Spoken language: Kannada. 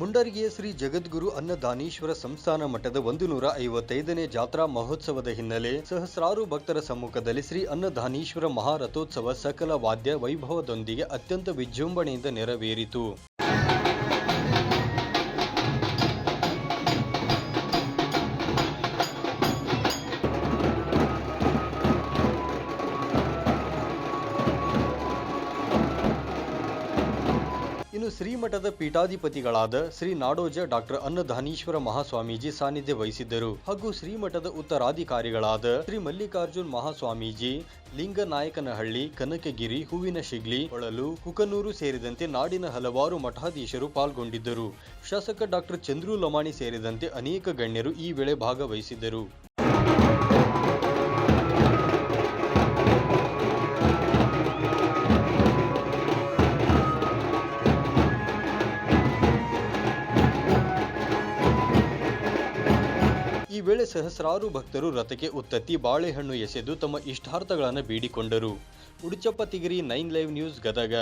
ಮುಂಡರಗಿಯ ಶ್ರೀ ಜಗದ್ಗುರು ಅನ್ನದಾನೀಶ್ವರ ಸಂಸ್ಥಾನ ಮಠದ ಒಂದು ನೂರ ಐವತ್ತೈದನೇ ಜಾತ್ರಾ ಮಹೋತ್ಸವದ ಹಿನ್ನೆಲೆ ಸಹಸ್ರಾರು ಭಕ್ತರ ಸಮ್ಮುಖದಲ್ಲಿ ಶ್ರೀ ಅನ್ನದಾನೀಶ್ವರ ಮಹಾರಥೋತ್ಸವ ಸಕಲ ವಾದ್ಯ ವೈಭವದೊಂದಿಗೆ ಅತ್ಯಂತ ವಿಜೃಂಭಣೆಯಿಂದ ನೆರವೇರಿತು. ಇನ್ನು ಶ್ರೀಮಠದ ಪೀಠಾಧಿಪತಿಗಳಾದ ಶ್ರೀ ನಾಡೋಜ ಡಾಕ್ಟರ್ ಅನ್ನದಾನೀಶ್ವರ ಮಹಾಸ್ವಾಮೀಜಿ ಸಾನ್ನಿಧ್ಯ ವಹಿಸಿದ್ದರು. ಹಾಗೂ ಶ್ರೀಮಠದ ಉತ್ತರಾಧಿಕಾರಿಗಳಾದ ಶ್ರೀ ಮಲ್ಲಿಕಾರ್ಜುನ್ ಮಹಾಸ್ವಾಮೀಜಿ, ಲಿಂಗನಾಯಕನಹಳ್ಳಿ, ಕನಕಗಿರಿ, ಹೂವಿನ ಶಿಗ್ಲಿ ಹೊಳಲು ಕುಕನೂರು ಸೇರಿದಂತೆ ನಾಡಿನ ಹಲವಾರು ಮಠಾಧೀಶರು ಪಾಲ್ಗೊಂಡಿದ್ದರು. ಶಾಸಕ ಡಾಕ್ಟರ್ ಚಂದ್ರು ಲಮಾಣಿ ಸೇರಿದಂತೆ ಅನೇಕ ಗಣ್ಯರು ಈ ವೇಳೆ ಭಾಗವಹಿಸಿದ್ದರು. ಈ ವೇಳೆ ಸಹಸ್ರಾರು ಭಕ್ತರು ರಥಕ್ಕೆ ಉತ್ತತ್ತಿ ಬಾಳೆಹಣ್ಣು ಎಸೆದು ತಮ್ಮ ಇಷ್ಟಾರ್ಥಗಳನ್ನು ಬೇಡಿಕೊಂಡರು. Uduchappa Tigiri nine live news Gadag.